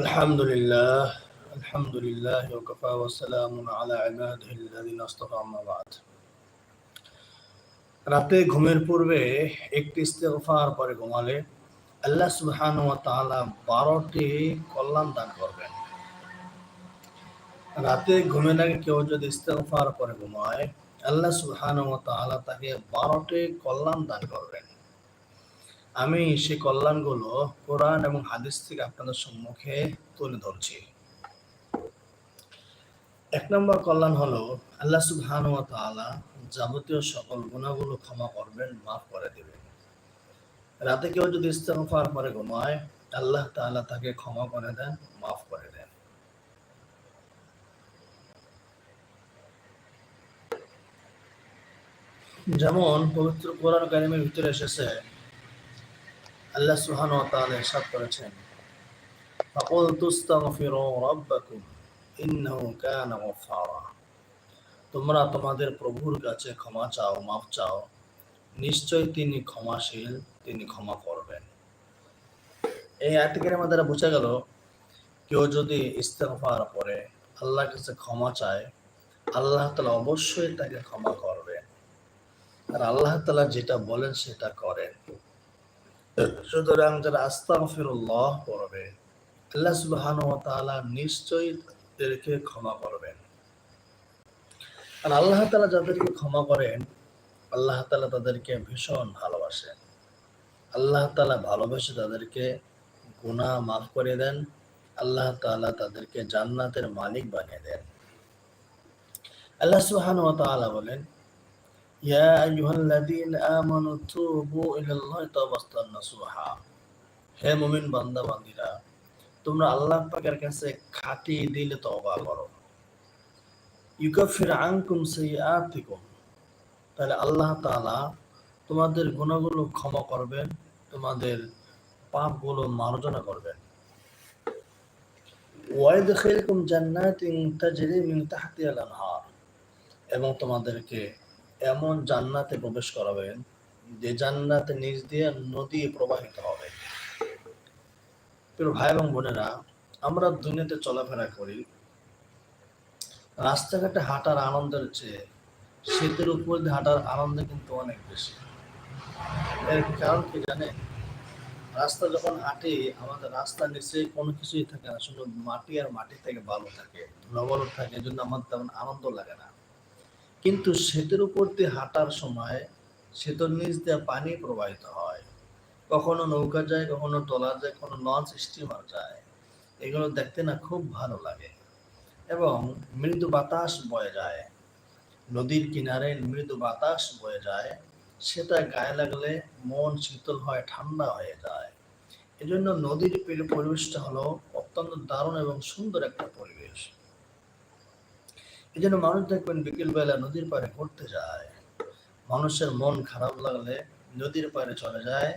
الحمد لله الحمد لله وكفى وسلام على عباده الذين اصطفى أما بعد রাতে ঘুমের পূর্বে একটি ইস্তেগফার পরে ঘুমালে আল্লাহ সুবহানাহু ওয়া তাআলা 12টি কল্যাণ দান করবেন রাতে ঘুমের আগে কেউ যদি ইস্তেগফার পরে ঘুমায় আল্লাহ সুবহানাহু ওয়া তাআলা তাকে 12টি কল্যাণ দান করবেন আমি সেই কল্যাণগুলো কোরআন এবং হাদিস থেকে আপনাদের সম্মুখে তুলে ধরছি। এক নম্বর কল্যাণ হলো আল্লাহ তাআলা যাবতীয় সকল গুনাহগুলো ক্ষমা করবেন, মাফ করে দিবেন। রাতে কেউ যদি ইস্তেগফার পরে ঘুমায়, আল্লাহ তাআলা তাকে ক্ষমা করে দেন, মাফ করে দেন। যেমন পবিত্র কোরআন কারিমের ভিতরে এসেছে আল্লাহ সুবহানাহু ওয়া তাআলা ইরশাদ করেছেন فقلت استغفروا ربكم إنه كان غفارا তোমরা তোমাদের প্রভুর কাছে ক্ষমা চাও মাফ চাও নিশ্চয় তিনি ক্ষমাশীল তিনি ক্ষমা করবেন এই আয়াতকের দ্বারা বোঝা গেল কেউ যদি ইস্তেগফার করে আল্লাহর কাছে ক্ষমা চায় আল্লাহ তাআলা অবশ্যই তাকে ক্ষমা করবেন আর আল্লাহ তাআলা যেটা বলেন সেটা করেন সুতরাং যারা আস্তাগফিরুল্লাহ পড়বে, আল্লাহ সুবহানাহু ওয়া তাআলা নিশ্চয়ই তাদেরকে ক্ষমা করবেন। আর আল্লাহ তাআলা যাদেরকে ক্ষমা করেন, আল্লাহ তাআলা তাদেরকে ভীষণ ভালোবাসেন। আল্লাহ তাআলা ভালোবেসে তাদেরকে গুনাহ মাফ করে দেন, আল্লাহ তাআলা তাদেরকে জান্নাতের মালিক বানিয়ে দেন। আল্লাহ সুবহানাহু ওয়া তাআলা বলেন ইয়া আইয়ুহাল্লাযীনা আমানু তুবু ইলাল্লাহি তাওবাতান নাসুহা হে মুমিন বান্দা, বান্দীরা, তোমরা আল্লাহ পাকের কাছে খাঁটি দিলে করো। ইউকাফির তাহলে আল্লাহ তোমাদের গুনাহগুলো ক্ষমা করবেন, তোমাদের পাপগুলো মার্জনা করবেন। ওয়াইদখিলকুম জান্নাতিন তাজরি মিন তাহতিহাল এবং তোমাদেরকে এমন জান্নাতে প্রবেশ করাবেন যে জান্নাতে নিচ দিয়ে নদী প্রবাহিত হবে। ভাই এবং বোনেরা, আমরা দুনিয়াতে চলাফেরা করি, রাস্তাঘাটে হাঁটার আনন্দের চেয়ে শীতের উপর দিয়ে হাঁটার আনন্দ কিন্তু অনেক বেশি। এর কারণ কি জানে রাস্তা যখন হাঁটি, আমাদের রাস্তার নিচে কোনো কিছুই থাকে না, শুধু মাটি আর মাটি থেকে ভালো থাকে লবণ থাকে এই জন্য আমার তেমন আনন্দ লাগে না। কিন্তু সেতুর উপর দিয়ে হাঁটার সময় সেতুর নিচ দিয়ে পানি প্রবাহিত হয়। কখনো নৌকা যায়, কখনো ট্রলার যায়, কখনো লঞ্চ, স্টিমার যায়। এগুলো দেখতে না খুব ভালো লাগে এবং মৃদু বাতাস বয়ে যায়। নদীর কিনারে মৃদু বাতাস বয়ে যায়। সেটা গায়ে লাগলে মন শীতল হয়, ঠান্ডা হয়ে যায়। এজন্য নদীর পরিবেশটা হলো অত্যন্ত দারুণ এবং সুন্দর একটা পরিবেশ। এই জন্য মানুষ দেখবেন বিকেলবেলা নদীর পাড়ে ঘুরতে যায়। মানুষের মন খারাপ লাগলে নদীর পাড়ে চলে যায়।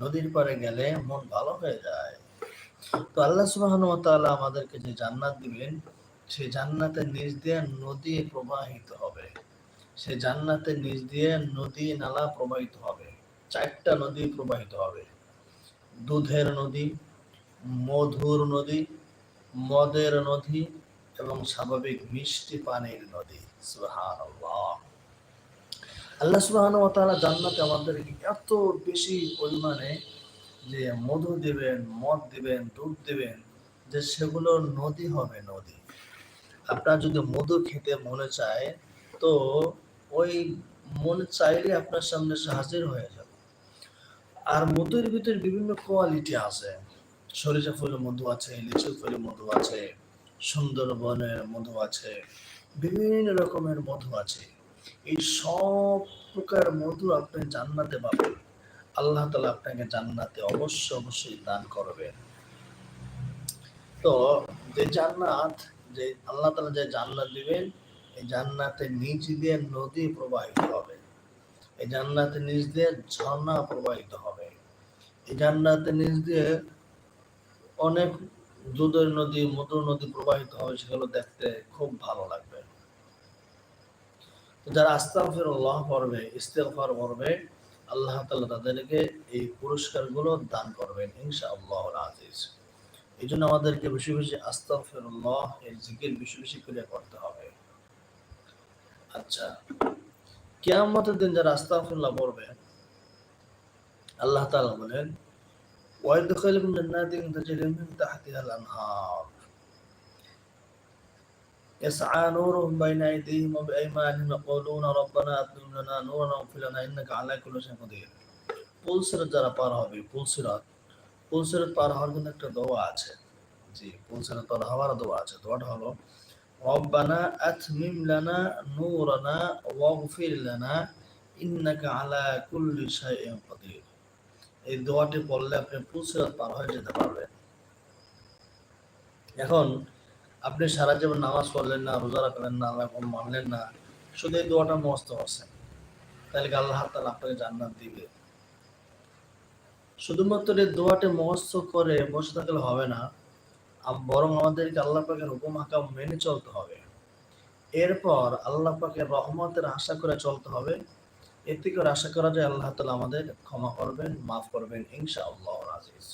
নদীর পাড়ে গেলে মন ভালো হয়ে যায়। তো আল্লাহ সুবহানাহু ওয়া আমাদেরকে যে জান্নাত দিবেন, সে জান্নাতের নিচ দিয়ে নদী প্রবাহিত হবে। সেই জান্নাতের নিচ দিয়ে নদী নালা প্রবাহিত হবে। চারটা নদী প্রবাহিত হবে। দুধের নদী, মধুর নদী, মদের নদী এবং স্বাভাবিক মিষ্টি পানির নদী, সুবহানাল্লাহ। আল্লাহ সুবহানাহু ও তারা জান্নাতে আমাদেরকে এত বেশি পরিমাণে যে মধু দেবেন, মদ দেবেন, দুধ দেবেন যে সেগুলো নদী হবে নদী। আপনার যদি মধু খেতে মনে চায়, তো ওই মন চাইলে আপনার সামনে হাজির হয়ে যাবে। আর মধুর ভিতরে বিভিন্ন কোয়ালিটি আছে। সরিষা ফুলের মধু আছে লিচু ফুলের মধু আছে সুন্দরবনের মধু আছে, বিভিন্ন রকমের মধু আছে। এই সব প্রকার মধু আপনি জান্নাতে পাবেন। আল্লাহ তালা আপনাকে জান্নাতে অবশ্য অবশ্যই দান করবেন। তো যে জান্নাত, যে আল্লাহ তালা যে জান্নাত দিবেন, এই জান্নাতের নিচ দিয়ে নদী প্রবাহিত হবে। এই জান্নাতের নিচ দিয়ে ঝর্ণা প্রবাহিত হবে। এই জান্নাতের নিচ দিয়ে অনেক দুধের নদী, মধুর নদী প্রবাহিত হবে, সেগুলো দেখতে খুব ভালো লাগবে। যারা আস্তাগফিরুল্লাহ পড়বে, ইস্তেগফার পড়বে, আল্লাহ তাআলা তাদেরকে এই পুরস্কারগুলো দান করবেন ইনশাআল্লাহুল আজিজ। এই জন্য আমাদেরকে বেশি বেশি আস্তাগফিরুল্লাহ এর জিকির বেশি বেশি করে করতে হবে। আচ্ছা কিয়ামতের দিন যারা আস্তাগফিরুল্লাহ পড়বে, আল্লাহ তাআলা বলেন ويدخلهم جنات تجري من تحتها الأنهار يسعى نورهم بين أيديهم وبأيمانهم يقولون ربنا أتمم لنا نورنا واغفر لنا إنك على كل شيء قدير পুলসিরাত যারা পার হবে পুলসিরাত পুলসিরাত পার হওয়ার জন্য একটা দোয়া আছে জি পুলসিরাত পার হওয়ার দোয়া আছে দোয়াটা হলো রব্বানা আতমিম লানা নূরানা ওয়াগফির লানা ইন্নাকা আলা কুল্লি শাইইন কাদির এই দোয়াটি পড়লে আপনি পুলসিরাত পার হয়ে যেতে পারবেন। এখন আপনি সারা জীবন নামাজ পড়লেন না, রোজা রাখলেন না আল্লাহ মানলেন না, শুধু এই দোয়াটা মস্ত আছেন তাহলে আল্লাহ তাআলা আপনাকে জান্নাত দিবে? শুধুমাত্র এই দোয়াটি মহস্ত করে বসে থাকলে হবে না বরং আমাদেরকে আল্লাহ পাকের হুকুম হাকাম মেনে চলতে হবে। এরপর আল্লাহ পাকের রহমতের আশা করে চলতে হবে এতে থেকে আশা করা যায় আল্লাহ তালা আমাদের ক্ষমা করবেন মাফ করবেন ইনশাআল্লাহ আজিজ